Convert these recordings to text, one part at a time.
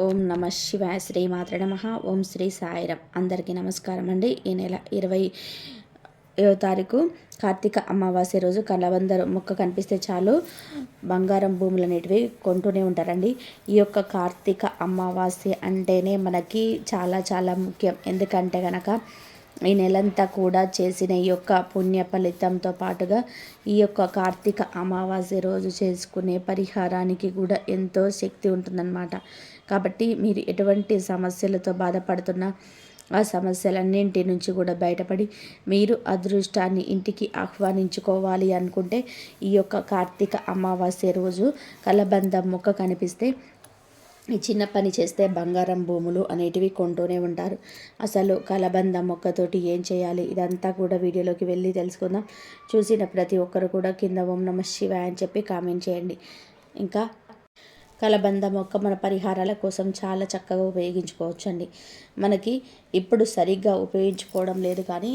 ఓం నమ శివాయ శ్రీ మాత్ర నమ. ఓం శ్రీ సాయిరం అందరికీ నమస్కారం అండి ఈ నెల ఇరవై ఏడో తారీఖు కార్తీక అమావాస్య రోజు కలబందరు మొక్క కనిపిస్తే చాలు. బంగారం భూములు అనేటివి కొంటూనే ఉంటారండి. ఈ యొక్క కార్తీక అమావాస్య అంటేనే మనకి చాలా చాలా ముఖ్యం. ఎందుకంటే కనుక ఈ నెలంతా కూడా చేసిన ఈ యొక్క పుణ్య ఫలితంతో పాటుగా ఈ యొక్క కార్తీక అమావాస్య రోజు చేసుకునే పరిహారానికి కూడా ఎంతో శక్తి ఉంటుందన్నమాట. కాబట్టి మీరు ఎటువంటి సమస్యలతో బాధపడుతున్నా ఆ సమస్యలన్నింటి నుంచి కూడా బయటపడి మీరు అదృష్టాన్ని ఇంటికి ఆహ్వానించుకోవాలి అనుకుంటే ఈ యొక్క కార్తీక అమావాస్య రోజు కలబంద మొక్క కనిపిస్తే చిన్న పని చేస్తే బంగారం భూములు అనేటివి కొంటూనే ఉంటారు. అసలు కలబంద మొక్కతోటి ఏం చేయాలి? ఇదంతా కూడా వీడియోలోకి వెళ్ళి తెలుసుకుందాం. చూసిన ప్రతి ఒక్కరు కూడా కింద ఓం నమ శివాయ అని చెప్పి కామెంట్ చేయండి. ఇంకా కలబంద మొక్క మన పరిహారాల కోసం చాలా చక్కగా ఉపయోగించుకోవచ్చండి. మనకి ఇప్పుడు సరిగ్గా ఉపయోగించుకోవడం లేదు కానీ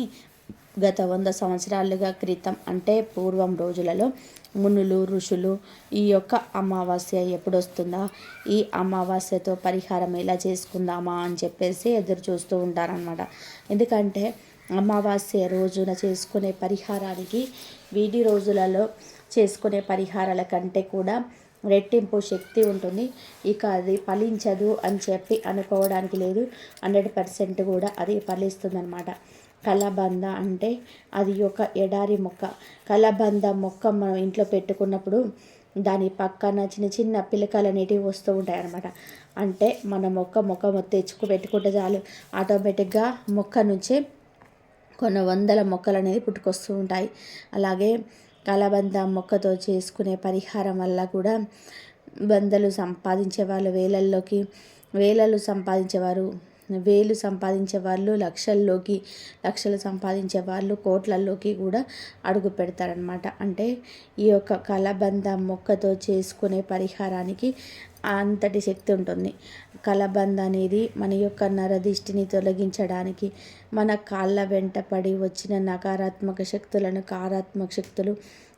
గత వంద సంవత్సరాలుగా క్రితం అంటే పూర్వం రోజులలో మునులు ఋషులు ఈ యొక్క అమావాస్య ఎప్పుడు వస్తుందా ఈ అమావాస్యతో పరిహారం ఎలా చేసుకుందామా అని చెప్పేసి ఎదురు చూస్తూ ఉంటారనమాట ఎందుకంటే అమావాస్య రోజున చేసుకునే పరిహారానికి వీడి రోజులలో చేసుకునే పరిహారాల కంటే కూడా రెట్టింపు శక్తి ఉంటుంది. ఇక అది ఫలించదు అని చెప్పి అనుకోవడానికి లేదు. హండ్రెడ్ పర్సెంట్ కూడా అది ఫలిస్తుందన్నమాట. కలబంద అంటే అది ఒక ఎడారి మొక్క. కలబంద మొక్క మనం ఇంట్లో పెట్టుకున్నప్పుడు దాని పక్కన చిన్న చిన్న పిలకలు అనేటివి వస్తూ ఉంటాయి అన్నమాట అంటే మన మొక్క మొక్క తెచ్చుకు పెట్టుకుంటే చాలు. ఆటోమేటిక్గా మొక్క నుంచి కొన్ని వందల మొక్కలు అనేది పుట్టుకొస్తూ ఉంటాయి. అలాగే కలబంద మొక్కతో చేసుకునే పరిహారం వల్ల కూడా వందలు సంపాదించే వాళ్ళు వేలల్లోకి వేలలు సంపాదించేవారు వేలు సంపాదించే వాళ్ళు లక్షల్లోకి లక్షలు సంపాదించే వాళ్ళు కోట్లల్లోకి కూడా అడుగు పెడతారనమాట అంటే ఈ యొక్క కలబంద మొక్కతో చేసుకునే పరిహారానికి అంతటి శక్తి ఉంటుంది. కలబంద అనేది మన యొక్క నరదిష్టిని తొలగించడానికి మన కాళ్ళ వెంట పడి వచ్చిన నకారాత్మక శక్తులను కారాత్మక శక్తులు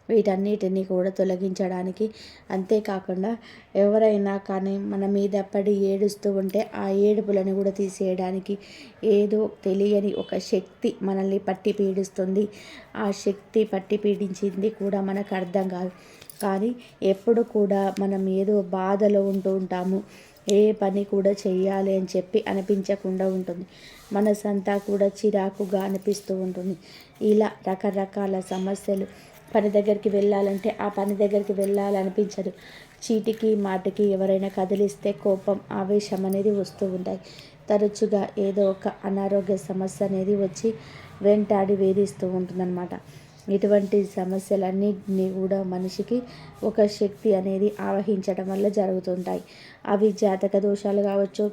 వీటన్నిటిని కూడా తొలగించడానికి. అంతేకాకుండా ఎవరైనా కానీ మన మీద పడి ఏడుస్తూ ఉంటే ఆ ఏడుపులను కూడా తీసేయడానికి ఏదో తెలియని ఒక శక్తి మనల్ని పట్టి పీడిస్తుంది. ఆ శక్తి పట్టి పీడించింది కూడా మనకు అర్థం కాదు. కానీ ఎప్పుడు కూడా మనం ఏదో బాధలో ఉంటూ ఉంటాము. ఏ పని కూడా చేయాలి అని చెప్పి అనిపించకుండా ఉంటుంది. మనసంతా కూడా చిరాకుగా అనిపిస్తూ ఉంటుంది. ఇలా రకరకాల సమస్యలు పని దగ్గరికి వెళ్ళాలంటే ఆ పని దగ్గరికి వెళ్ళాలనిపించదు. చీటికి మాటికి ఎవరైనా కదిలిస్తే కోపం ఆవేశం అనేది వస్తూ ఉంటాయి. తరచుగా ఏదో ఒక అనారోగ్య సమస్య అనేది వచ్చి వెంటాడి వేధిస్తూ ఉంటుందన్నమాట. ఇటువంటి సమస్యలన్నింటినీ కూడా మనిషికి ఒక శక్తి అనేది ఆవహించడం వల్ల జరుగుతుంటాయి. అవి జాతక దోషాలు కావచ్చు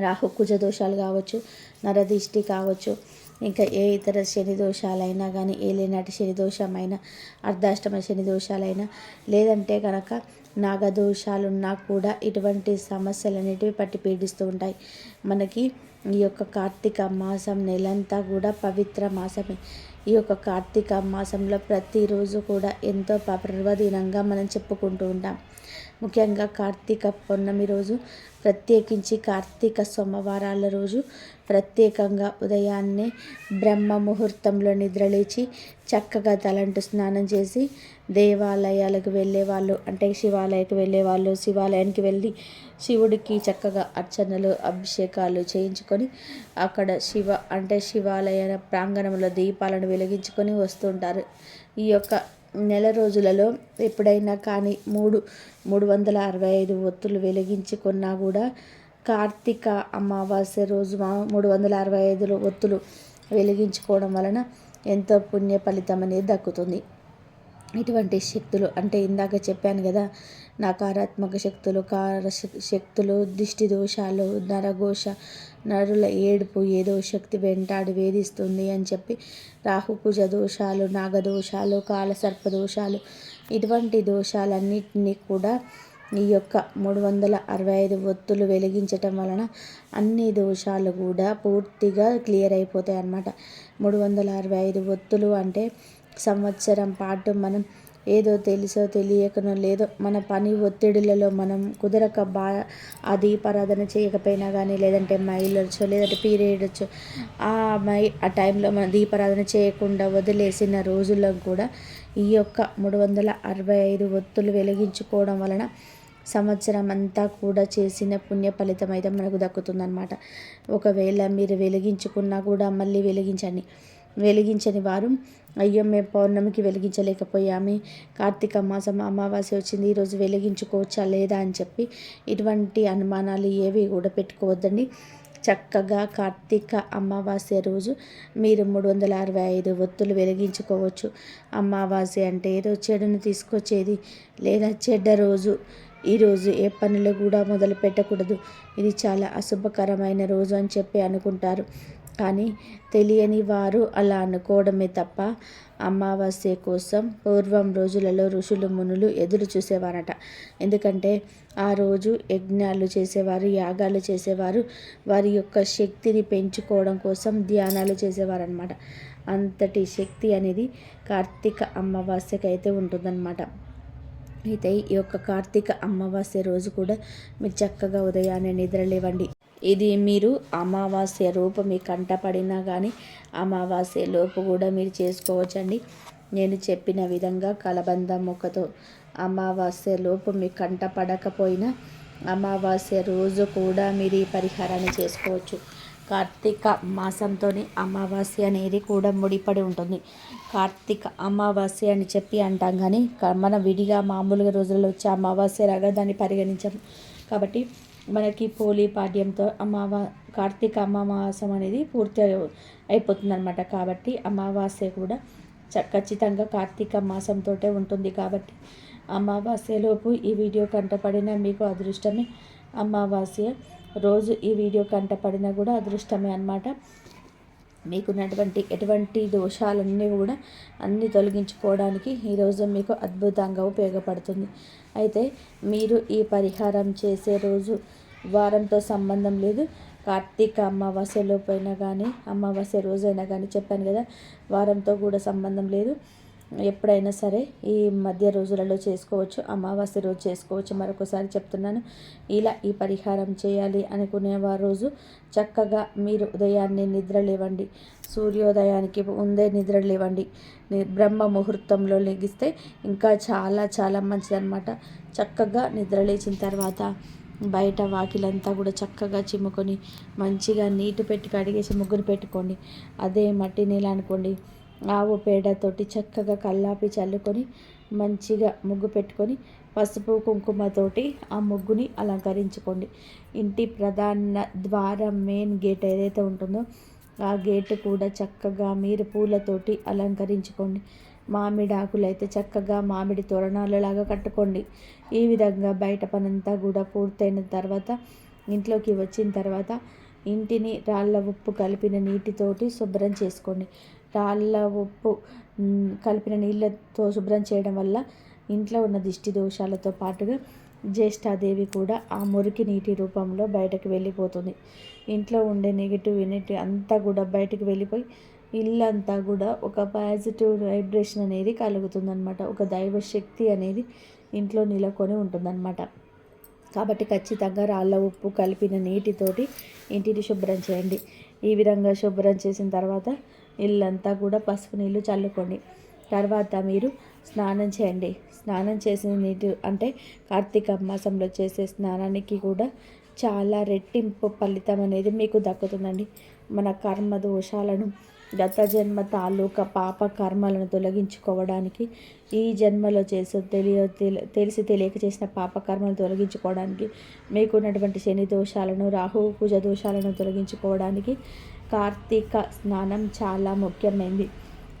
రాహుకుజ దోషాలు కావచ్చు నరదిష్టి కావచ్చు ఇంకా ఏ ఇతర శని దోషాలైనా కానీ ఏలినాటి శని దోషమైనా అర్ధాష్టమ శని దోషాలైనా లేదంటే కనుక నాగదోషాలున్నా కూడా ఇటువంటి సమస్యలు అనేటివి పట్టి పీడిస్తూ ఉంటాయి. మనకి ఈ యొక్క కార్తీక మాసం నెలంతా కూడా పవిత్ర మాసమే. ఈ యొక్క కార్తీక మాసంలో ప్రతిరోజు కూడా ఎంతో పర్వదినంగా మనం చెప్పుకుంటూ ఉంటాం. ముఖ్యంగా కార్తీక పౌర్ణమి రోజు ప్రత్యేకించి కార్తీక సోమవారాల రోజు ప్రత్యేకంగా ఉదయాన్నే బ్రహ్మ ముహూర్తంలో నిద్రలేచి చక్కగా తలంటు స్నానం చేసి దేవాలయాలకు వెళ్ళేవాళ్ళు అంటే శివాలయకు వెళ్ళే వాళ్ళు శివాలయానికి వెళ్ళి శివుడికి చక్కగా అర్చనలు అభిషేకాలు చేయించుకొని అక్కడ శివ అంటే శివాలయ ప్రాంగణంలో దీపాలను వెలిగించుకొని వస్తుంటారు. ఈ యొక్క నెల రోజులలో ఎప్పుడైనా కానీ మూడు మూడు వందల అరవై ఐదు ఒత్తులు వెలిగించుకున్నా కూడా కార్తీక అమావాస్య రోజు మూడు వందల అరవై ఐదు ఒత్తులు వెలిగించుకోవడం వలన ఎంతో పుణ్య ఫలితం అనేది దక్కుతుంది. ఇటువంటి శక్తులు అంటే ఇందాక చెప్పాను కదా నకారాత్మక శక్తులు కార శక్తులు దిష్టి దోషాలు నరఘోష నరుల ఏడుపు ఏదో శక్తి వెంటాడి వేధిస్తుంది అని చెప్పి రాహుకుజ దోషాలు నాగదోషాలు కాలసర్ప దోషాలు ఇటువంటి దోషాలన్నింటినీ కూడా ఈ యొక్క మూడు వందల అరవై ఐదు ఒత్తులు వెలిగించటం వలన అన్ని దోషాలు కూడా పూర్తిగా క్లియర్ అయిపోతాయి అన్నమాట మూడు వందల అరవై ఐదు ఒత్తులు అంటే సంవత్సరం పాటు మనం ఏదో తెలుసో తెలియకనో లేదో మన పని ఒత్తిడిలలో మనం కుదరక బా ఆ దీపారాధన చేయకపోయినా కానీ లేదంటే మైల్ వచ్చో లేదంటే పీరియడ్ వచ్చో ఆ మై ఆ టైంలో మనం దీపారాధన చేయకుండా వదిలేసిన రోజుల్లో కూడా ఈ యొక్క మూడు వందల అరవై ఐదు ఒత్తులు వెలిగించుకోవడం వలన సంవత్సరం అంతా కూడా చేసిన పుణ్య ఫలితం అయితే మనకు దక్కుతుందన్నమాట. ఒకవేళ మీరు వెలిగించుకున్నా కూడా మళ్ళీ వెలిగించండి. వెలిగించని వారు అయ్యమ్మే పౌర్ణమికి వెలిగించలేకపోయామే. కార్తీక మాసం అమావాస్య వచ్చింది ఈరోజు వెలిగించుకోవచ్చా లేదా అని చెప్పి ఇటువంటి అనుమానాలు ఏవి కూడా పెట్టుకోవద్దండి. చక్కగా కార్తీక అమావాస్య రోజు మీరు మూడు వందల అరవై ఐదు ఒత్తులు వెలిగించుకోవచ్చు. అమావాస్య అంటే ఏదో చెడును తీసుకొచ్చేది లేదా చెడ్డ రోజు. ఈరోజు ఏ పనులు కూడా మొదలు పెట్టకూడదు ఇది చాలా అశుభకరమైన రోజు అని చెప్పి అనుకుంటారు. కానీ తెలియని వారు అలా అనుకోవడమే తప్ప అమావాస్య కోసం పూర్వం రోజులలో ఋషులు మునులు ఎదురు చూసేవారట. ఎందుకంటే ఆ రోజు యజ్ఞాలు చేసేవారు యాగాలు చేసేవారు వారి యొక్క శక్తిని పెంచుకోవడం కోసం ధ్యానాలు చేసేవారనమాట అంతటి శక్తి అనేది కార్తీక అమావాస్యకి అయితే ఉంటుందన్నమాట. అయితే ఈ యొక్క కార్తీక అమావాస్య రోజు కూడా మీరు చక్కగా ఉదయాన్నే నిద్రలేవండి. ఇది మీరు అమావాస్య రూపు మీ కంటపడినా కానీ అమావాస్య లోపు కూడా మీరు చేసుకోవచ్చండి. నేను చెప్పిన విధంగా కలబంద మొక్కతో అమావాస్య లోపు మీ కంట పడకపోయినా అమావాస్య రోజు కూడా మీరు ఈ పరిహారాన్ని చేసుకోవచ్చు. కార్తీక మాసంతోనే అమావాస్య అనేది కూడా ముడిపడి ఉంటుంది. కార్తీక అమావాస్య అని చెప్పి అంటాం కానీ మన విడిగా మామూలుగా రోజుల్లో వచ్చే అమావాస్య లాగా దాన్ని పరిగణించాం. కాబట్టి మనకి పోలీ పాడ్యంతో అమావా కార్తీక అమావాసం అనేది పూర్తి అయిపోతుందన్నమాట. కాబట్టి అమావాస్య కూడా ఖచ్చితంగా కార్తీక మాసంతో ఉంటుంది కాబట్టి అమావాస్యలోపు ఈ వీడియో కంటపడిన మీకు అదృష్టమే. అమావాస్య రోజు ఈ వీడియో కంటపడినా కూడా అదృష్టమే అనమాట మీకున్నటువంటి ఎటువంటి దోషాలన్నీ కూడా అన్నీ తొలగించుకోవడానికి ఈరోజు మీకు అద్భుతంగా ఉపయోగపడుతుంది. అయితే మీరు ఈ పరిహారం చేసే రోజు వారంతో సంబంధం లేదు. కార్తీక అమావాస్యలోపైనా కానీ అమావాస్య రోజైనా కానీ చెప్పాను కదా వారంతో కూడా సంబంధం లేదు. ఎప్పుడైనా సరే ఈ మధ్య రోజులలో చేసుకోవచ్చు అమావాస్య రోజు చేసుకోవచ్చు. మరొకసారి చెప్తున్నాను ఇలా ఈ పరిహారం చేయాలి అనుకునేవారు రోజు చక్కగా మీరు ఉదయాన్నే నిద్ర లేవండి. సూర్యోదయానికి ముందే నిద్ర లేవండి. బ్రహ్మ ముహూర్తంలో లెగిస్తే ఇంకా చాలా చాలా మంచిదన్నమాట. చక్కగా నిద్ర లేచిన తర్వాత బయట వాకిలంతా కూడా చక్కగా చిమ్ముకొని మంచిగా నీటి పెట్టి కడిగేసి ముగ్గురు పెట్టుకోండి. అదే మట్టి నీళ్ళు అనుకోండి. ఆవు పేడతోటి చక్కగా కల్లాపి చల్లుకొని మంచిగా ముగ్గు పెట్టుకొని పసుపు కుంకుమతోటి ఆ ముగ్గుని అలంకరించుకోండి. ఇంటి ప్రధాన ద్వారం మెయిన్ గేట్ ఏదైతే ఉంటుందో ఆ గేట్ కూడా చక్కగా మీరు పూలతోటి అలంకరించుకోండి. మామిడి ఆకులు అయితే చక్కగా మామిడి తోరణాలలాగా కట్టుకోండి. ఈ విధంగా బయట పనంతా కూడా పూర్తయిన తర్వాత ఇంట్లోకి వచ్చిన తర్వాత ఇంటిని రాళ్ళ ఉప్పు కలిపిన నీటితోటి శుభ్రం చేసుకోండి. రాళ్ళ ఉప్పు కలిపిన నీళ్ళతో శుభ్రం చేయడం వల్ల ఇంట్లో ఉన్న దిష్టి దోషాలతో పాటుగా జ్యేష్ఠాదేవి కూడా ఆ మురికి నీటి రూపంలో బయటకు వెళ్ళిపోతుంది. ఇంట్లో ఉండే నెగిటివ్ ఎనర్జీ అంతా కూడా బయటకు వెళ్ళిపోయి ఇల్లంతా కూడా ఒక పాజిటివ్ వైబ్రేషన్ అనేది కలుగుతుందనమాట ఒక దైవశక్తి అనేది ఇంట్లో నిలకొని ఉంటుందన్నమాట. కాబట్టి ఖచ్చితంగా రాళ్ళ ఉప్పు కలిపిన నీటితోటి ఇంటిని శుభ్రం చేయండి. ఈ విధంగా శుభ్రం చేసిన తర్వాత ఇల్లంతా కూడా పసుపు నీళ్ళు చల్లుకోండి. తర్వాత మీరు స్నానం చేయండి. స్నానం చేసిన నీటి అంటే కార్తీక మాసంలో చేసే స్నానానికి కూడా చాలా రెట్టింపు ఫలితం అనేది మీకు దక్కుతుందండి. మన కర్మ దోషాలను గత జన్మ తాలూకా పాప కర్మలను తొలగించుకోవడానికి ఈ జన్మలో చేసే తెలియ తెలిసి తెలియక చేసిన పాప తొలగించుకోవడానికి తొలగించుకోవడానికి మీకున్నటువంటి శని దోషాలను రాహు కుజ దోషాలను తొలగించుకోవడానికి కార్తీక స్నానం చాలా ముఖ్యమైనది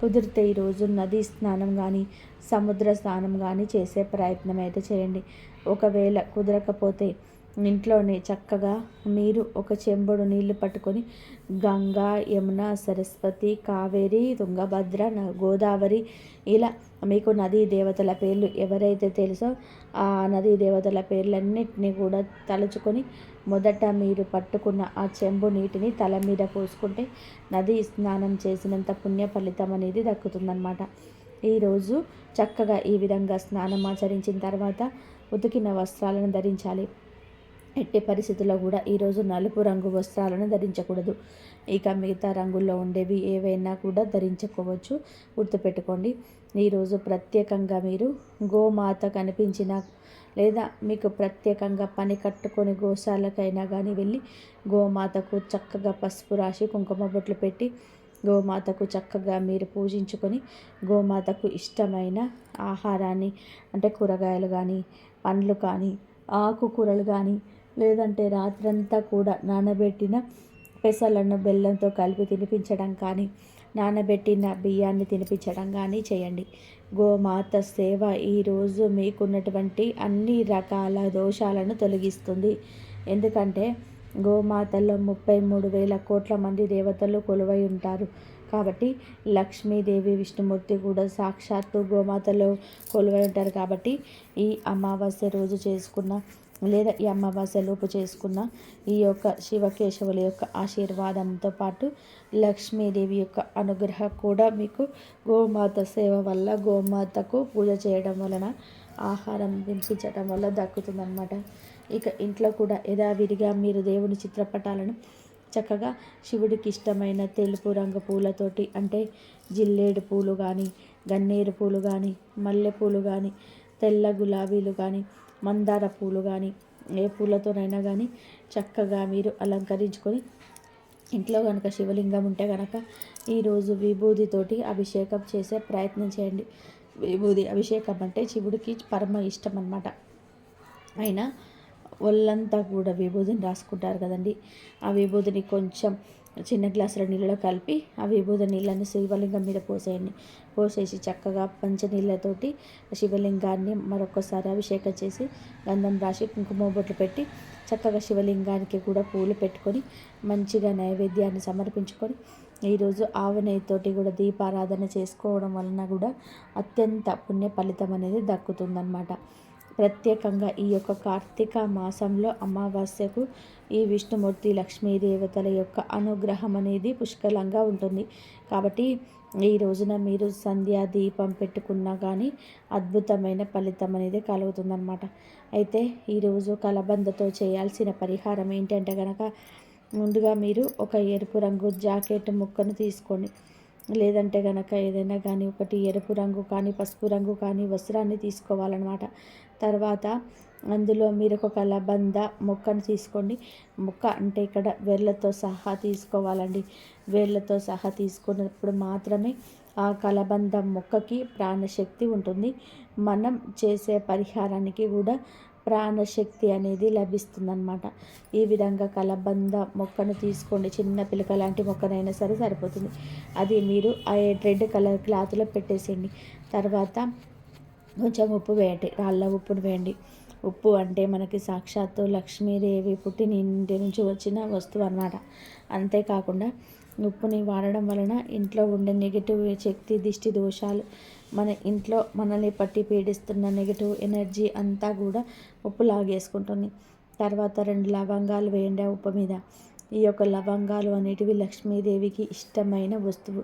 కుదిరితే ఈరోజు నదీ స్నానం కానీ సముద్ర స్నానం కానీ చేసే ప్రయత్నం అయితే చేయండి. ఒకవేళ కుదరకపోతే ఇంట్లోనే చక్కగా మీరు ఒక చెంబుడు నీళ్ళు పట్టుకొని గంగా యమున సరస్వతి కావేరి తుంగభద్ర గోదావరి ఇలా మీకు నదీ దేవతల పేర్లు ఎవరైతే తెలుసో ఆ నదీ దేవతల పేర్లన్నింటినీ కూడా తలుచుకొని మొదట మీరు పట్టుకున్న ఆ చెంబు నీటిని తల మీద పోసుకుంటే నది స్నానం చేసినంత పుణ్య ఫలితం అనేది దక్కుతుందన్నమాట. ఈరోజు చక్కగా ఈ విధంగా స్నానం ఆచరించిన తర్వాత ఉతికిన వస్త్రాలను ధరించాలి. ఎట్టి పరిస్థితుల్లో కూడా ఈరోజు నలుపు రంగు వస్త్రాలను ధరించకూడదు. ఇక మిగతా రంగుల్లో ఉండేవి ఏవైనా కూడా ధరించుకోవచ్చు. గుర్తుపెట్టుకోండి ఈరోజు ప్రత్యేకంగా మీరు గోమాత కనిపించిన లేదా మీకు ప్రత్యేకంగా పని కట్టుకొని గోశాలకైనా కానీ వెళ్ళి గోమాతకు చక్కగా పసుపు రాసి కుంకుమ బొట్లు పెట్టి గోమాతకు చక్కగా మీరు పూజించుకొని గోమాతకు ఇష్టమైన ఆహారాన్ని అంటే కూరగాయలు కానీ పండ్లు కానీ ఆకుకూరలు కానీ లేదంటే రాత్రంతా కూడా నానబెట్టిన పెసలను బెల్లంతో కలిపి తినిపించడం కానీ నానబెట్టిన బియ్యాన్ని తినిపించడం కానీ చేయండి. గోమాత సేవ ఈరోజు మీకున్నటువంటి అన్ని రకాల దోషాలను తొలగిస్తుంది. ఎందుకంటే గోమాతలో ముప్పై మూడు వేల కోట్ల మంది దేవతలు కొలువై ఉంటారు. కాబట్టి లక్ష్మీదేవి విష్ణుమూర్తి కూడా సాక్షాత్తు గోమాతలో కొలువై ఉంటారు. కాబట్టి ఈ అమావాస్య రోజు చేసుకున్న లేదా ఈ అమావాస్య లోపు చేసుకున్న ఈ యొక్క శివకేశవుల యొక్క ఆశీర్వాదంతో పాటు లక్ష్మీదేవి యొక్క అనుగ్రహం కూడా మీకు గోమాత సేవ వల్ల గోమాతకు పూజ చేయడం వలన ఆహారం తినిపించడం వల్ల దక్కుతుందన్నమాట. ఇక ఇంట్లో కూడా యథావిధిగా మీరు దేవుని చిత్రపటాలను చక్కగా శివుడికి ఇష్టమైన తెలుపు రంగు పూలతోటి అంటే జిల్లేడు పూలు కానీ గన్నేరు పూలు కానీ మల్లెపూలు కానీ తెల్ల గులాబీలు కానీ మందార పూలు కానీ ఏ పూలతోనైనా కానీ చక్కగా మీరు అలంకరించుకొని ఇంట్లో కనుక శివలింగం ఉంటే కనుక ఈరోజు విభూతితోటి అభిషేకం చేసే ప్రయత్నం చేయండి. విభూది అభిషేకం అంటే శివుడికి పరమ ఇష్టం అన్నమాట అయినా ఒళ్ళంతా కూడా విభూతిని రాసుకుంటారు కదండి. ఆ విభూతిని కొంచెం చిన్న గ్లాసుల నీళ్ళలో కలిపి ఆ విభూతి నీళ్ళని శివలింగం మీద పోసేయండి. పోసేసి చక్కగా పంచనీళ్ళతోటి శివలింగాన్ని మరొకసారి అభిషేకం చేసి గంధం రాసి కుంకుమ బొట్లు పెట్టి చక్కగా శివలింగానికి కూడా పూలు పెట్టుకొని మంచిగా నైవేద్యాన్ని సమర్పించుకొని ఈరోజు ఆవు కూడా దీపారాధన చేసుకోవడం వలన కూడా అత్యంత పుణ్య ఫలితం అనేది దక్కుతుందన్నమాట. ప్రత్యేకంగా ఈ యొక్క కార్తీక మాసంలో అమావాస్యకు ఈ విష్ణుమూర్తి లక్ష్మీ దేవతల యొక్క అనుగ్రహం అనేది పుష్కలంగా ఉంటుంది. కాబట్టి ఈ రోజున మీరు సంధ్యా దీపం పెట్టుకున్నా కానీ అద్భుతమైన ఫలితం అనేది కలుగుతుందన్నమాట. అయితే ఈరోజు కలబందతో చేయాల్సిన పరిహారం ఏంటంటే కనుక ముందుగా మీరు ఒక ఎరుపు రంగు జాకెట్ ముక్కను తీసుకోండి. లేదంటే కనుక ఏదైనా కానీ ఒకటి ఎరుపు రంగు కానీ పసుపు రంగు కానీ వస్త్రాన్ని తీసుకోవాలన్నమాట. తర్వాత అందులో మీరు ఒక కలబంద మొక్కను తీసుకోండి. మొక్క అంటే ఇక్కడ వేర్లతో సహా తీసుకోవాలండి. వేర్లతో సహా తీసుకున్నప్పుడు మాత్రమే ఆ కలబంద మొక్కకి ప్రాణశక్తి ఉంటుంది. మనం చేసే పరిహారానికి కూడా ప్రాణశక్తి అనేది లభిస్తుందన్నమాట. ఈ విధంగా కలబంద మొక్కను తీసుకోండి. చిన్న పిలక లాంటి మొక్కనైనా సరే సరిపోతుంది. అది మీరు ఆ రెడ్ కలర్ క్లాత్లో పెట్టేసేయండి. తర్వాత కొంచెం ఉప్పు వేయండి. రాళ్ళ ఉప్పును వేయండి. ఉప్పు అంటే మనకి సాక్షాత్తు లక్ష్మీదేవి పుట్టిన ఇంటి నుంచి వచ్చిన వస్తువు అన్నమాట. అంతేకాకుండా ఉప్పుని వాడడం వలన ఇంట్లో ఉండే నెగిటివ్ శక్తి దిష్టి దోషాలు మన ఇంట్లో మనల్ని పట్టి పీడిస్తున్న నెగిటివ్ ఎనర్జీ అంతా కూడా ఉప్పు లాగేసుకుంటుంది. తర్వాత రెండు లవంగాలు వేయండి ఆ ఉప్పు మీద. ఈ యొక్క లవంగాలు అనేటివి లక్ష్మీదేవికి ఇష్టమైన వస్తువు.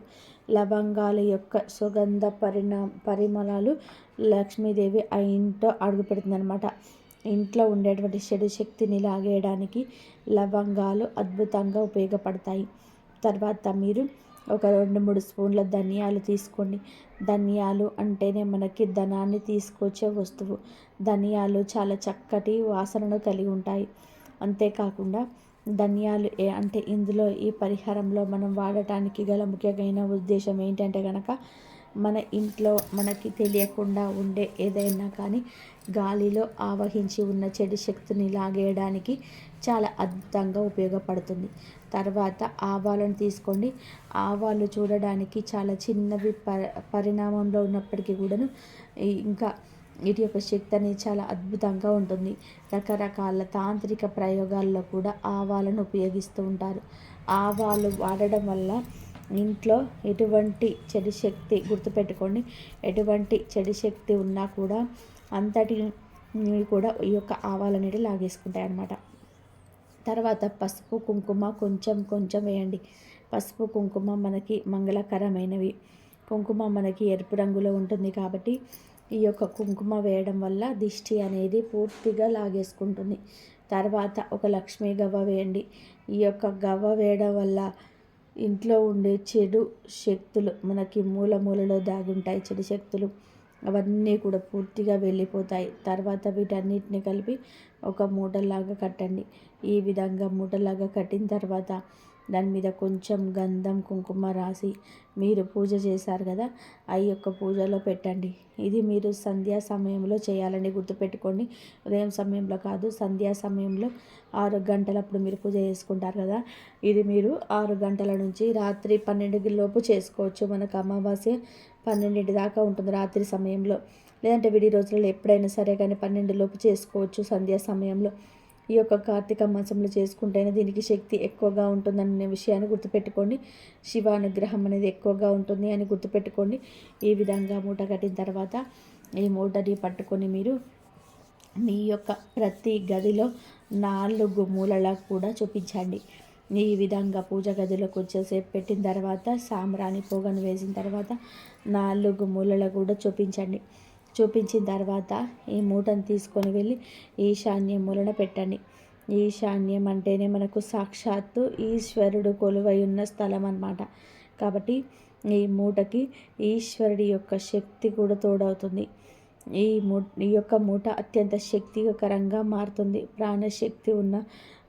లవంగాల యొక్క సుగంధ పరిణా పరిమళాలు లక్ష్మీదేవి ఆ ఇంట్లో అడుగు అనమాట ఇంట్లో ఉండేటువంటి చెడు శక్తిని లాగేయడానికి లవంగాలు అద్భుతంగా ఉపయోగపడతాయి. తర్వాత మీరు ఒక రెండు మూడు స్పూన్ల ధనియాలు తీసుకోండి. ధనియాలు అంటేనే మనకి ధనాన్ని తీసుకొచ్చే వస్తువు. ధనియాలు చాలా చక్కటి వాసనను కలిగి ఉంటాయి. అంతేకాకుండా ధనియాలు ఏ అంటే ఇందులో ఈ పరిహారంలో మనం వాడటానికి గల ముఖ్యమైన ఉద్దేశం ఏంటంటే కనుక మన ఇంట్లో మనకి తెలియకుండా ఉండే ఏదైనా కానీ గాలిలో ఆవహించి ఉన్న చెడు శక్తిని లాగేయడానికి చాలా అద్భుతంగా ఉపయోగపడుతుంది. తర్వాత ఆవాలను తీసుకోండి. ఆవాలు చూడడానికి చాలా చిన్నవి ప పరిణామంలో ఉన్నప్పటికీ కూడాను ఇంకా వీటి యొక్క శక్తి అనేది చాలా అద్భుతంగా ఉంటుంది. రకరకాల తాంత్రిక ప్రయోగాల్లో కూడా ఆవాలను ఉపయోగిస్తూ ఉంటారు. ఆవాలు వాడడం వల్ల ఇంట్లో ఎటువంటి చెడు శక్తి గుర్తుపెట్టుకోండి. ఎటువంటి చెడు శక్తి ఉన్నా కూడా అంతటి కూడా ఈ యొక్క ఆవాలు అనేది లాగేసుకుంటాయి అన్నమాట. తర్వాత పసుపు కుంకుమ కొంచెం కొంచెం వేయండి. పసుపు కుంకుమ మనకి మంగళకరమైనవి. కుంకుమ మనకి ఎరుపు రంగులో ఉంటుంది కాబట్టి ఈ యొక్క కుంకుమ వేయడం వల్ల దిష్టి అనేది పూర్తిగా లాగేసుకుంటుంది. తర్వాత ఒక లక్ష్మీ గవ్వ వేయండి. ఈ యొక్క గవ్వ వేయడం వల్ల ఇంట్లో ఉండే చెడు శక్తులు మనకి మూల మూలలో దాగుంటాయి చెడు శక్తులు అవన్నీ కూడా పూర్తిగా వెళ్ళిపోతాయి. తర్వాత వీటన్నిటిని కలిపి ఒక మూటలాగా కట్టండి. ఈ విధంగా మూటలాగా కట్టిన తర్వాత దాని మీద కొంచెం గంధం కుంకుమ రాసి మీరు పూజ చేశారు కదా ఆ యొక్క పూజలో పెట్టండి. ఇది మీరు సంధ్యా సమయంలో చేయాలని గుర్తుపెట్టుకోండి. ఉదయం సమయంలో కాదు సంధ్యా సమయంలో ఆరు గంటలప్పుడు మీరు పూజ చేసుకుంటారు కదా. ఇది మీరు ఆరు గంటల నుంచి రాత్రి పన్నెండు లోపు చేసుకోవచ్చు. మనకు అమావాస్య పన్నెండింటి దాకా ఉంటుంది రాత్రి సమయంలో. లేదంటే విడి రోజులలో ఎప్పుడైనా సరే కానీ పన్నెండు లోపు చేసుకోవచ్చు సంధ్యా సమయంలో. ఈ యొక్క కార్తీక మాసంలో చేసుకుంటేనే దీనికి శక్తి ఎక్కువగా ఉంటుందనే విషయాన్ని గుర్తుపెట్టుకోండి. శివ అనుగ్రహం అనేది ఎక్కువగా ఉంటుంది అని గుర్తుపెట్టుకోండి. ఈ విధంగా మూట కట్టిన తర్వాత ఈ మూటని పట్టుకొని మీరు మీ యొక్క ప్రతి గదిలో నాలుగు మూలలా కూడా చూపించండి. ఈ విధంగా పూజ గదిలో కొంచెంసేపు పెట్టిన తర్వాత సాంబ్రాణి పొగను వేసిన తర్వాత నాలుగు మూలలు కూడా చూపించండి. చూపించిన తర్వాత ఈ మూటను తీసుకొని వెళ్ళి ఈశాన్య మూలన పెట్టండి. ఈశాన్యం అంటేనే మనకు సాక్షాత్తు ఈశ్వరుడు కొలువై ఉన్న స్థలం అన్నమాట. కాబట్టి ఈ మూటకి ఈశ్వరుడి యొక్క శక్తి కూడా తోడవుతుంది. ఈ మూ ఈ యొక్క మూట అత్యంత శక్తికరంగా మారుతుంది. ప్రాణశక్తి ఉన్న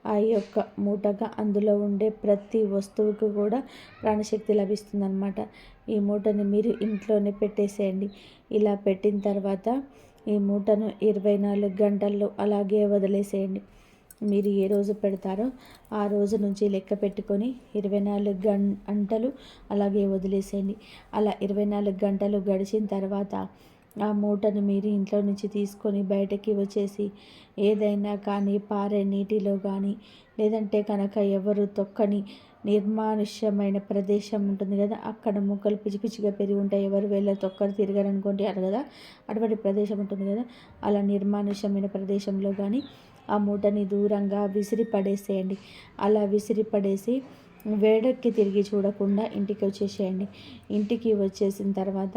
ఆ యొక్క మూటగా అందులో ఉండే ప్రతి వస్తువుకు కూడా ప్రాణశక్తి లభిస్తుందన్నమాట. ఈ మూటని మీరు ఇంట్లోనే పెట్టేసేయండి. ఇలా పెట్టిన తర్వాత ఈ మూటను ఇరవై నాలుగు గంటల్లో అలాగే వదిలేసేయండి. మీరు ఏ రోజు పెడతారో ఆ రోజు నుంచి లెక్క పెట్టుకొని ఇరవై నాలుగు గంటలు అలాగే వదిలేసేయండి. అలా ఇరవై నాలుగు గంటలు గడిచిన తర్వాత ఆ మూటను మీరు ఇంట్లో నుంచి తీసుకొని బయటకి వచ్చేసి ఏదైనా కానీ పారే నీటిలో కానీ లేదంటే కనుక ఎవరు తొక్కని నిర్మానుష్యమైన ప్రదేశం ఉంటుంది కదా అక్కడ మొక్కలు పిచ్చి పిచ్చిగా పెరిగి ఉంటాయి ఎవరు వెళ్ళ తొక్కరు తిరగరు అనుకుంటారు కదా అటువంటి ప్రదేశం ఉంటుంది కదా అలా నిర్మానుష్యమైన ప్రదేశంలో కానీ ఆ మూటని దూరంగా విసిరి పడేసేయండి అలా విసిరి పడేసి వేడక్కి తిరిగి చూడకుండా ఇంటికి వచ్చేసేయండి. ఇంటికి వచ్చేసిన తర్వాత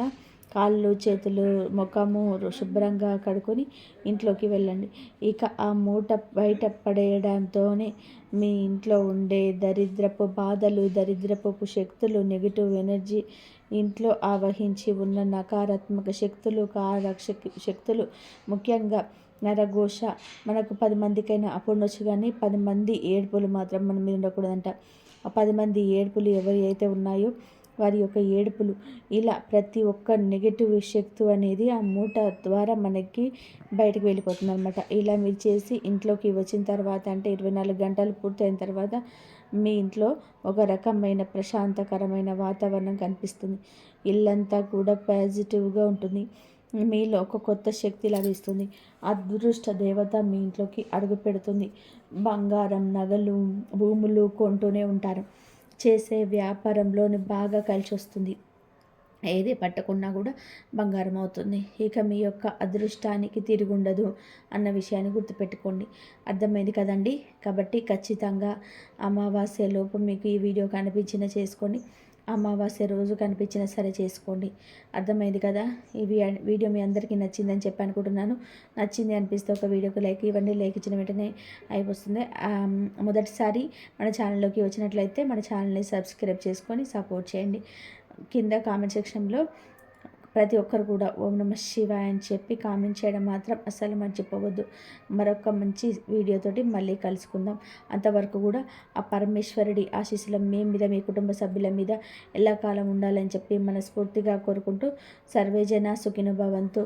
కాళ్ళు చేతులు ముఖము శుభ్రంగా కడుక్కొని ఇంట్లోకి వెళ్ళండి. ఇక ఆ మూట బయట పడేయడంతోనే మీ ఇంట్లో ఉండే దరిద్రపు బాధలు దరిద్రపు శక్తులు నెగిటివ్ ఎనర్జీ ఇంట్లో ఆవహించి ఉన్న నకారాత్మక శక్తులు కారక్ష శక్తులు ముఖ్యంగా నరఘోష. మనకు పది మందికైనా అప్పుండొచ్చు కానీ పది మంది ఏడుపులు మాత్రం మన మీద ఉండకూడదంట. ఆ పది మంది ఏడుపులు ఎవరి అయితే ఉన్నాయో వారి యొక్క ఏడుపులు. ఇలా ప్రతి ఒక్క నెగిటివ్ శక్తి అనేది ఆ మూట ద్వారా మనకి బయటకు వెళ్ళిపోతుంది అనమాట ఇలా మీరు చేసి ఇంట్లోకి వచ్చిన తర్వాత అంటే ఇరవై నాలుగు గంటలు పూర్తయిన తర్వాత మీ ఇంట్లో ఒక రకమైన ప్రశాంతకరమైన వాతావరణం కనిపిస్తుంది. ఇల్లంతా కూడా పాజిటివ్గా ఉంటుంది. మీలో ఒక కొత్త శక్తి లభిస్తుంది. అదృష్ట దేవత మీ ఇంట్లోకి అడుగు పెడుతుంది. బంగారం నగలు భూములు కొంటూనే ఉంటారు. చేసే వ్యాపారంలోని బాగా కలిసి వస్తుంది ఏది పట్టకున్నా కూడా బంగారం అవుతుంది ఇక మీ యొక్క అదృష్టానికి తిరుగుండదు అన్న విషయాన్ని గుర్తుపెట్టుకోండి. అర్థమైంది కదండి? కాబట్టి ఖచ్చితంగా అమావాస్య లోపు మీకు ఈ వీడియో కనిపించిన చేసుకొని అమావాస్య రోజు కనిపించినా సరే చేసుకోండి. అర్థమైంది కదా? ఈ వీడియో మీ అందరికీ నచ్చిందని చెప్పి అనుకుంటున్నాను. నచ్చింది అనిపిస్తే ఒక వీడియోకి లైక్ ఇవ్వండి. లైక్ ఇచ్చిన వెంటనే అయిపోతుంది. మొదటిసారి మన ఛానల్లోకి వచ్చినట్లయితే మన ఛానల్ని సబ్స్క్రైబ్ చేసుకొని సపోర్ట్ చేయండి. కింద కామెంట్ సెక్షన్లో ప్రతి ఒక్కరు కూడా ఓం నమ శివాయ అని చెప్పి కామెంట్ చేయడం మాత్రం అసలు మర్చిపోవద్దు. మరొక మంచి వీడియోతోటి మళ్ళీ కలుసుకుందాం. అంతవరకు కూడా ఆ పరమేశ్వరుడి ఆశీస్సుల మీ మీద మీ కుటుంబ సభ్యుల మీద ఎలా కాలం ఉండాలని చెప్పి మనస్ఫూర్తిగా కోరుకుంటూ సర్వేజన సుఖినుభవంతు.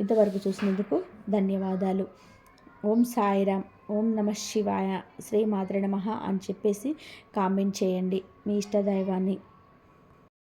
ఇంతవరకు చూసినందుకు ధన్యవాదాలు. ఓం సాయిరామ్ ఓం నమ శివాయ శ్రీ మాతృ నమ అని చెప్పేసి కామెంట్ చేయండి మీ ఇష్టదైవాన్ని